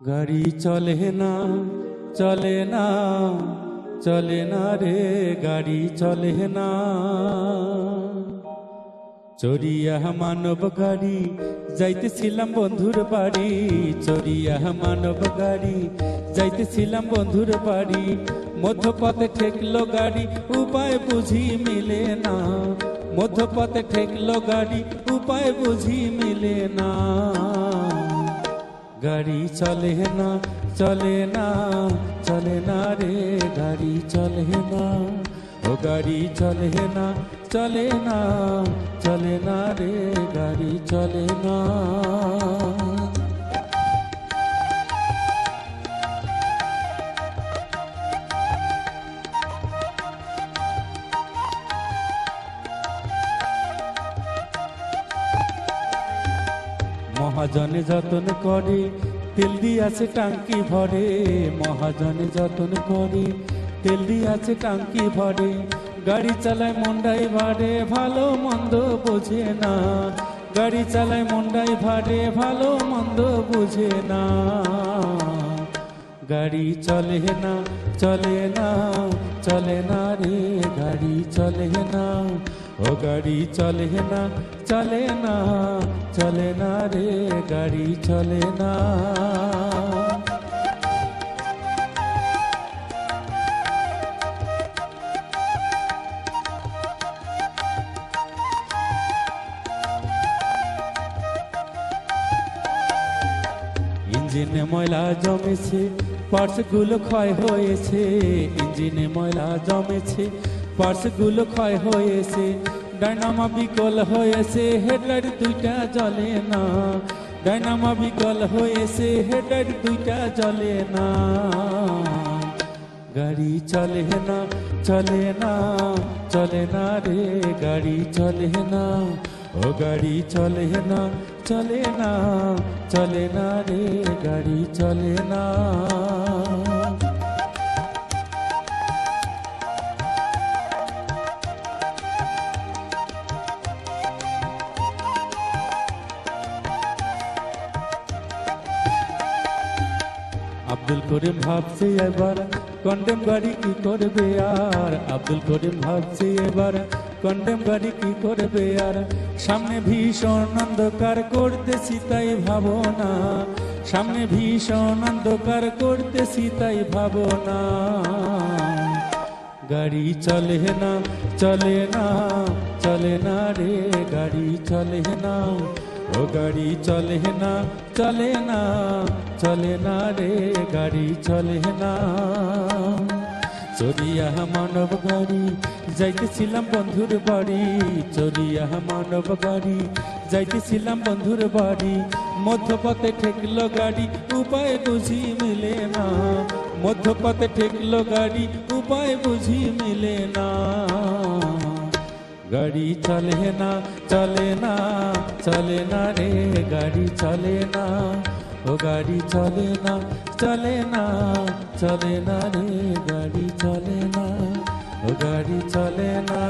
গাড়ি চলে না চলে না চলে না রে, গাড়ি চলে না। চরিয়া মানব গাড়ি, যাইতেছিলাম বন্ধুর বাড়ি। চরিয়া মানব গাড়ি, যাইতেছিলাম বন্ধুর বাড়ি। মধ্যপথে ঠেকলো গাড়ি, উপায় বুঝি মিলে না। মধ্যপথে ঠেকলো গাড়ি, উপায় বুঝি মিলে না। গাড়ি চলে না চলে না চলে না রে, গাড়ি চলে না। ও গাড়ি চলে না চলে না চলে না রে, গাড়ি চলে না। মহাজনে যতন করে, তেল দিয়াছে টাঙ্কি ভরে। মহাজনে যতন করে, তেল দিয়াছে টাঙ্কি ভরে। গাড়ি চালায় মন্ডাই ভাড়ে ভালো মন্দ বোঝে না। গাড়ি চালায় মন্ডাই ভাড়ে ভালো মন্দ বোঝে না। গাড়ি চলে না চলে না চলে না রে। গাড়ি চলে না ও গাড়ি চলে না চলে না চলে না রে, গাড়ি চলে না। ইঞ্জিনে ময়লা জমেছে পার্সগুলো ক্ষয় হয়েছে, ইঞ্জিনে ময়লা জমেছে পার্সগুলো ক্ষয় হয়েছে ডাইনামা বিকল হয়েছে হেডলাইট দুইটা জ্বলে না ডাইনামা বিকল হয়েছে হেডলাইট দুইটা জ্বলে না গাড়ি চলে না চলে না চলে না রে গাড়ি চলে না ও গাড়ি চলে না চলে না চলে না রে গাড়ি চলে না আব্দুল করিম ভাবছে এবার কন্ডেম গাড়ি কি করবে আর? আব্দুল করিম ভাবছে এবার কন্ডেম গাড়ি কি করবে আর? সামনে ভীষণ অন্ধকার করতেছি তাই ভাবো না। সামনে ভীষণ অন্ধকার করতেছি তাই ভাবো না। গাড়ি চলে না চলে না চলে না রে, গাড়ি চলে না। ও গাড়ি চলে না চলে না চলে না রে, গাড়ি চলে না। চরিয়া মানব গাড়ি, যাইতেছিলাম বন্ধুর বাড়ি। চরিয়া মানব গাড়ি, যাইতেছিলাম বন্ধুর বাড়ি। মধ্যপথে ঠেকলো গাড়ি, উপায় বুঝি মিলে না। মধ্যপথে ঠেকলো গাড়ি, উপায় বুঝি মিলে না। গাড়ি চলে না চলে না চলে না রে, গাড়ি চলে না। ও গাড়ি চলে না চলে না চলে না রে, গাড়ি চলে না। ও গাড়ি চলে না।